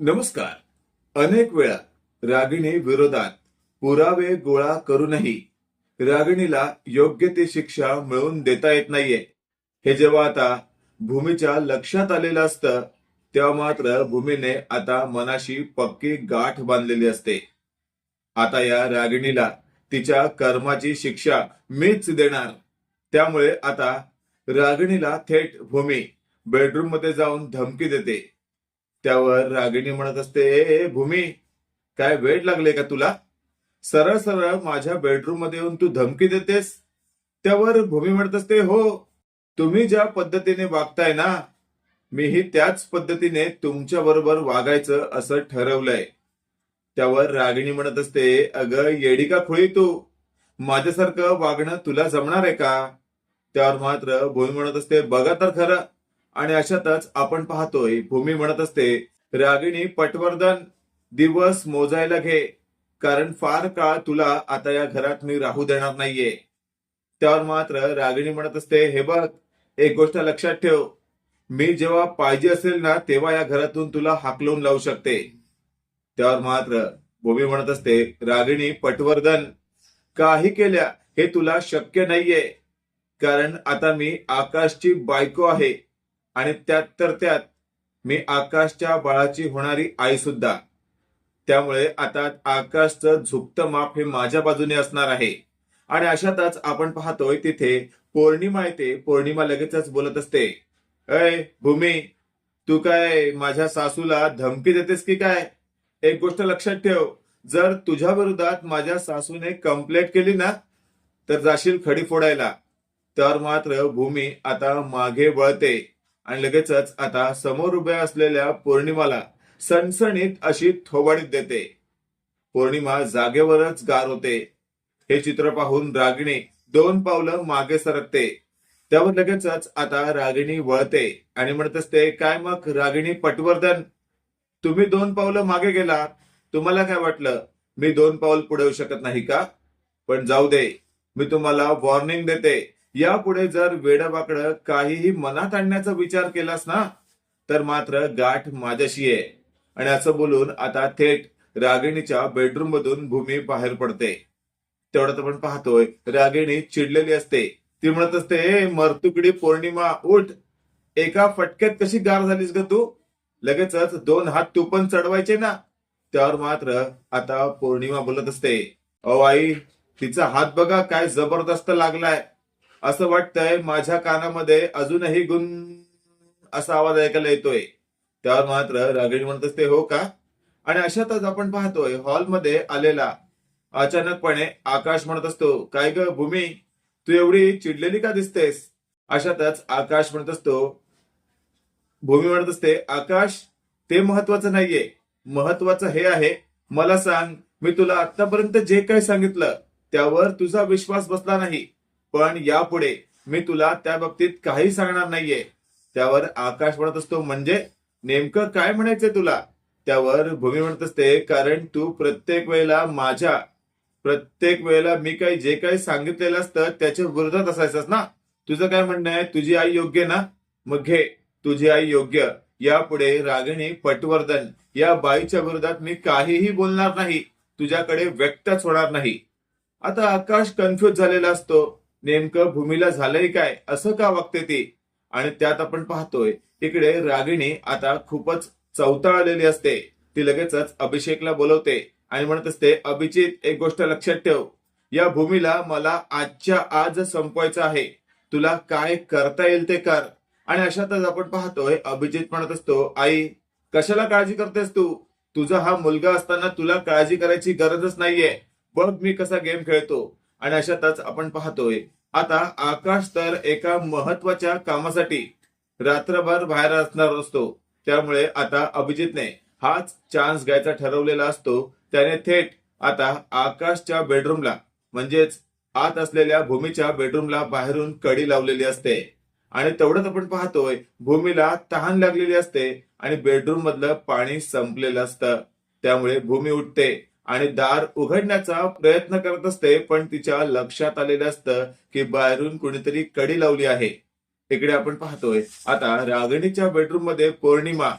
नमस्कार. अनेक वेळा रागिणी विरोधात पुरावे गोळा करूनही रागिणीला योग्य ती शिक्षा मिळवून देता येत नाहीये. हे जेव्हा आता भूमीच्या लक्षात आलेलं असतं तेव्हा मात्र भूमीने आता मनाशी पक्की गाठ बांधलेली असते. आता या रागिणीला तिच्या कर्माची शिक्षा मीच देणार. त्यामुळे आता रागिणीला थेट भूमी बेडरूममध्ये जाऊन धमकी देते. त्यावर रागिणी म्हणत असते "ए, भूमी काय वेळ लागले का तुला? सरळ सरळ माझ्या बेडरूममध्ये येऊन तू धमकी देतेस? त्यावर भूमी म्हणत असते हो तुम्ही ज्या पद्धतीने वागताय ना मीही त्याच पद्धतीने तुमच्या बरोबर वागायचं असं ठरवलंय. त्यावर रागिणी म्हणत असते अगं येडी का खुळी तू? माझ्यासारखं वागणं तुला जमणार आहे का? त्यावर मात्र भूमी म्हणत असते बघा तर खरं आणि अशातच आपण पाहतोय भूमी म्हणत असते रागिणी पटवर्धन दिवस मोजायला घे कारण फार काळ तुला आता या घरात मी राहू देणार नाहीये. त्यावर मात्र रागिणी म्हणत असते हे बघ एक गोष्ट लक्षात ठेव मी जेव्हा पाहिजे असेल ना तेव्हा या घरातून तुला हाकलून लावू शकते. त्यावर मात्र भूमी म्हणत असते रागिणी पटवर्धन काही केल्या हे तुला शक्य नाहीये कारण आता मी आकाशची बायको आहे आणि त्यात तर त्यात मी आकाशच्या बाळाची होणारी आई सुद्धा. त्यामुळे आता आकाशचं झुकतं माप हे माझ्या बाजूने असणार आहे. आणि अशातच आपण पाहतोय तिथे पौर्णिमा येते. पौर्णिमा लगेचच बोलत असते. अय भूमी तू काय माझ्या सासूला धमकी देतेस की काय? एक गोष्ट लक्षात ठेव. जर तुझ्या विरोधात माझ्या सासूने कंप्लेंट केली ना तर जाशील खडी फोडायला. तर मात्र भूमी आता मागे वळते. आणि लगेचच आता समोर उभ्या असलेल्या पौर्णिमाला सणसणीत अशी थोबाडीत देते. पौर्णिमा जागेवरच गार होते. हे चित्र पाहून रागिणी दोन पावलं मागे सरकते. त्यावर लगेचच आता रागिणी वळते आणि म्हणत असते काय मग रागिणी पटवर्धन? तुम्ही दोन पावलं मागे गेला. तुम्हाला काय वाटलं? मी दोन पाऊल पुढे येऊ शकत नाही का? पण जाऊ दे. मी तुम्हाला वॉर्निंग देते. यापुढे जर वेडबाकडं काहीही मनात आणण्याचा विचार केलास ना तर मात्र गाठ माझ्याशी आहे आणि असं बोलून आता थेट रागिणीच्या बेडरूम मधून भूमी बाहेर पडते. तेवढ्यात आपण पाहतोय रागिणी चिडलेली असते. ती म्हणत असते मरतुकडी पौर्णिमा उठ. एका फटक्यात कशी गार झालीस ग तू? लगेचच दोन हात तू पण चढवायचे ना. त्यावर मात्र आता पौर्णिमा बोलत असते अहो आई तिचा हात बघा काय जबरदस्त लागलाय. असं वाटतंय माझ्या कानामध्ये अजूनही गुण असा आवाज ऐकायला येतोय. त्यावर मात्र रागिणी म्हणत असते हो का? आणि अशातच आपण पाहतोय हॉलमध्ये आलेला अचानकपणे आकाश म्हणत असतो काय ग भूमी तू एवढी चिडलेली का दिसतेस? अशातच आकाश म्हणत असतो भूमी म्हणत असते आकाश ते महत्वाचं नाहीये. महत्वाचं हे आहे मला सांग मी तुला आतापर्यंत जे काही सांगितलं त्यावर तुझा विश्वास बसला नाही. पण यापुढे मी तुला त्या बाबतीत काही सांगणार नाहीये. त्यावर आकाश म्हणत असतो म्हणजे नेमकं काय म्हणायचंय तुला? त्यावर भूमी म्हणत असते कारण तू प्रत्येक वेळेला माझ्या प्रत्येक वेळेला मी काही जे काही सांगितलेलं असतं त्याच्या विरोधात असायचंच ना? तुझं काय म्हणणं आहे? तुझी आई योग्य ना? मग घे तुझी आई योग्य. यापुढे रागिणी पटवर्धन या बाईच्या विरोधात मी काहीही बोलणार नाही. तुझ्याकडे व्यक्तच होणार नाही. आता आकाश कन्फ्युज झालेला असतो. नेमकं भूमीला झालंय काय? असं का वागते ती? आणि त्यात आपण पाहतोय तिकडे रागिणी आता खूपच चवताळलेली आलेली असते. ती लगेचच अभिषेकला बोलवते आणि म्हणत असते अभिजित एक गोष्ट लक्षात ठेव. या भूमीला मला आजच्या आज संपवायचं आहे. तुला काय करता येईल ते कर. आणि अशातच आपण पाहतोय अभिजित म्हणत असतो आई कशाला काळजी करतेस तू? तुझा हा मुलगा असताना तुला काळजी करायची गरजच नाहीये. बघ मी कसा गेम खेळतो. आणि अशातच आपण पाहतोय आता आकाश तर एका महत्त्वाच्या कामासाठी रात्रभर बाहेर असणार असतो. त्यामुळे आता अभिजितने हाच चान्स घ्यायचा ठरवलेला असतो. त्याने थेट आता आकाशच्या बेडरूमला म्हणजेच आत असलेल्या भूमीच्या बेडरूमला बाहेरून कडी लावलेली असते. आणि तेवढंच आपण पाहतोय भूमीला तहान लागलेली असते आणि बेडरूम मधलं पाणी संपलेलं असतं. त्यामुळे भूमी उठते. आणि दार उघडण्याचा प्रयत्न करत असते पण तिच्या लक्षात आलेलं असतं की बाहेरून कुणीतरी कडी लावली आहे. इकडे आपण पाहतोय आता रागिणीच्या बेडरूममध्ये पौर्णिमा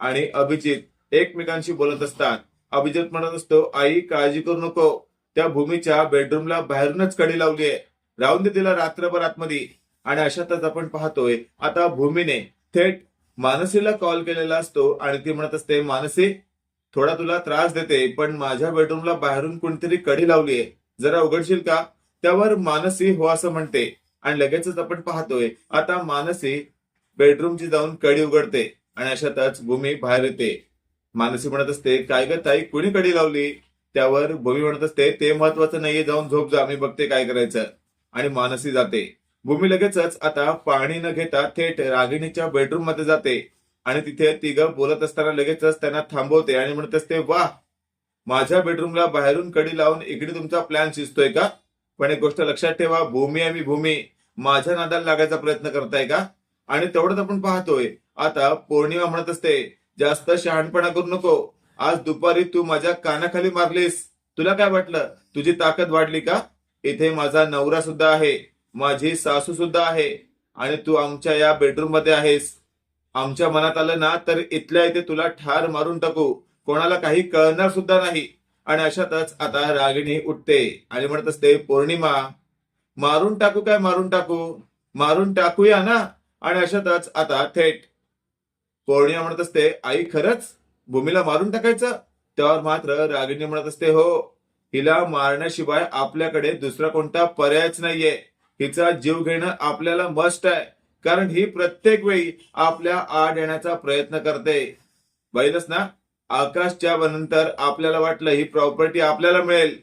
आणि अभिजित एकमेकांशी बोलत असतात. अभिजित म्हणत असतो आई काळजी करू नको. त्या भूमीच्या बेडरूमला बाहेरूनच कडी लावली आहे. राहून दे तिला रात्रभर आतमध्ये. आणि अशातच आपण पाहतोय आता भूमीने थेट मानसीला कॉल केलेला असतो आणि ती म्हणत असते मानसी थोडा तुला त्रास देते पण माझ्या बेडरूमला बाहेरून कोणतरी कडी लावलीये जरा उघडशील का? त्यावर मानसी हो असं म्हणते. आणि लगेचच आपण पाहतोय आता मानसी बेडरूमची जाऊन कडी उघडते आणि अशातच भूमी बाहेर येते. मानसी म्हणत असते काय ग ताई कुणी कडी लावली? त्यावर भूमी म्हणत असते ते महत्वाचं नाहीये जाऊन झोप जा मी बघते काय करायचं. आणि मानसी जाते. भूमी लगेचच आता पाणी न घेता थेट रागिणीच्या बेडरूममध्ये जाते. आणि तिथे तिघं बोलत असताना लगेचच त्यांना थांबवते आणि म्हणत असते वा माझ्या बेडरूमला बाहेरून कडी लावून इकडे तुमचा प्लॅन शिजतोय का? पण एक गोष्ट लक्षात ठेवा भूमी आणि भूमी. माझ्या नादाला लागायचा प्रयत्न करताय का? आणि तेवढंच आपण पाहतोय. आता पौर्णिमा म्हणत असते जास्त शहाणपणा करू नको. आज दुपारी तू माझ्या कानाखाली मारलीस. तुला काय वाटलं? तुझी ताकद वाढली का? इथे माझा नवरा सुद्धा आहे. माझी सासू सुद्धा आहे. आणि तू आमच्या या बेडरूममध्ये आहेस. आमच्या मनात आलं ना तर इथल्या इथे तुला ठार मारून टाकू. कोणाला काही कळणार सुद्धा नाही. आणि अशातच आता रागिणी उठते आणि म्हणत असते पौर्णिमा मारून टाकू काय मारून टाकू? मारून टाकूया ना? आणि अशातच आता थेट पौर्णिमा म्हणत असते आई खरंच? भूमीला मारून टाकायचं? त्यावर मात्र रागिणी म्हणत असते हो हिला मारण्याशिवाय आपल्याकडे दुसरा कोणता पर्यायच नाहीये. हिचा जीव घेणं आपल्याला मस्ट आहे. कारण ही प्रत्येक वेळी आपल्या आड येण्याचा प्रयत्न करते. बैलच ना? आकाशच्या नंतर आपल्याला वाटलं ही प्रॉपर्टी आपल्याला मिळेल.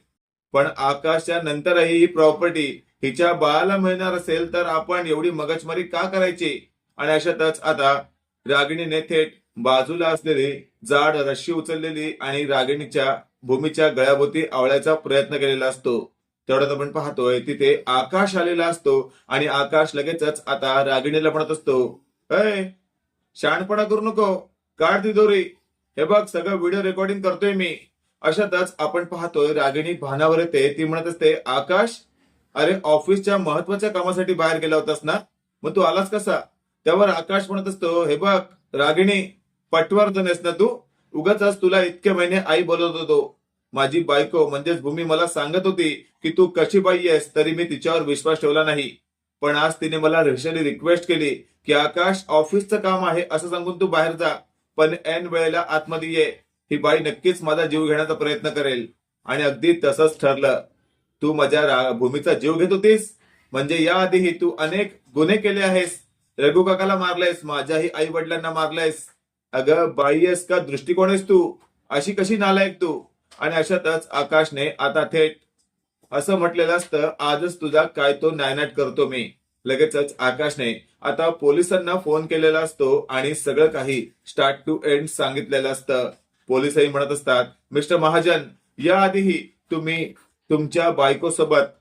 पण आकाशच्या नंतरही ही प्रॉपर्टी हिच्या बाळाला मिळणार असेल तर आपण एवढी मगजमारी का करायची? आणि अशातच आता रागिणीने थेट बाजूला असलेली जाड रश्शी उचललेली आणि रागिणीच्या भूमीच्या गळ्याभोवती आवळ्याचा प्रयत्न केलेला असतो. तेवढ्यात आपण पाहतोय तिथे आकाश आलेला असतो आणि आकाश लगेचच आता रागिणीला म्हणत असतो अय शहाणपणा करू नको काढ ती दोरी. हे बघ सगळं व्हिडिओ रेकॉर्डिंग करतोय मी. अशातच आपण पाहतोय रागिणी भानावर येते. ती म्हणत असते आकाश अरे ऑफिसच्या महत्त्वाच्या कामासाठी बाहेर गेला होतास ना? मग तू आलास कसा? त्यावर आकाश म्हणत असतो हे बघ रागिणी पटवर्धन आहेस ना तू? उगाच तुला इतके महिने आई बोलत होतो. माझी बायको म्हणजेच भूमी मला सांगत होती की तू कशी बाई आहेस तरी मी तिच्यावर विश्वास ठेवला नाही. पण आज तिने मला रिक्षाने रिक्वेस्ट केली की आकाश ऑफिसचं काम आहे असं सांगून तू बाहेर जा. पण ऐन वेळेला आतमध्ये ये. ही बाई नक्कीच माझा जीव घेण्याचा प्रयत्न करेल. आणि अगदी तसंच ठरलं. तू माझ्या भूमीचा जीव घेत होतीस? म्हणजे याआधीही तू अनेक गुन्हे केले आहेस. रघु काकाला मारलायस माझ्याही आई वडिलांना मारलायस. अगं बाई आहेस का दृष्टिकोन आहेस तू? अशी कशी नालायक तू? आणि अशातच आकाशने आता थेट असं म्हटलेलं असतं आजच तुझा काय तो नायनाट करतो मी. लगेचच आकाशने आता पोलिसांना फोन केलेला असतो आणि सगळं काही स्टार्ट टू एंड सांगितलेलं असतं. पोलिसही म्हणत असतात मिस्टर महाजन याआधीही तुम्ही तुमच्या बायकोसोबत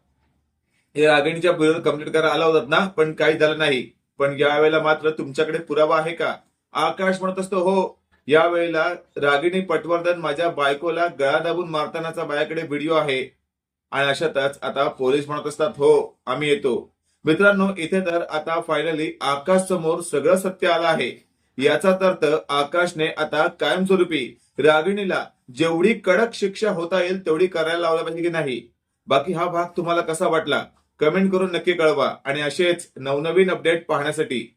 हे रागिणीच्या विरोधात कंप्लेंट करायला आला होतात ना? पण काही झालं नाही. पण यावेळेला मात्र तुमच्याकडे पुरावा आहे का? आकाश म्हणत असतो हो यावेळेला रागिणी पटवर्धन माझ्या बायकोला गळा दाबून मारतानाचा बायाकडे व्हिडिओ आहे. आणि अशातच आता पोलीस म्हणत असतात हो आम्ही येतो. मित्रांनो इथे तर आता फायनली आकाश समोर सगळं सत्य आलं आहे. याचा अर्थ आकाशने आता कायमस्वरूपी रागिणीला जेवढी कडक शिक्षा होता येईल तेवढी करायला लावला पाहिजे की नाही? बाकी हा भाग तुम्हाला कसा वाटला? कमेंट करून नक्की कळवा. आणि असेच नवनवीन अपडेट पाहण्यासाठी